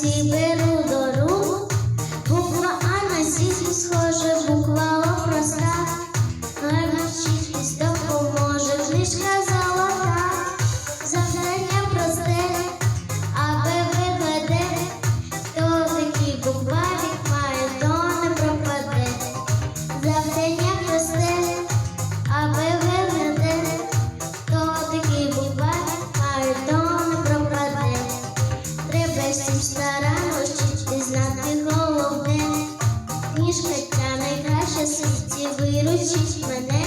сі беру до рук, буква А на сісі схоже, буква О проста, гарно вчитись поможе, книжка золота, завдання просте, аби виведе, хто такий букварик має, то не пропаде. Книжка та найкраща сесті виручить мене.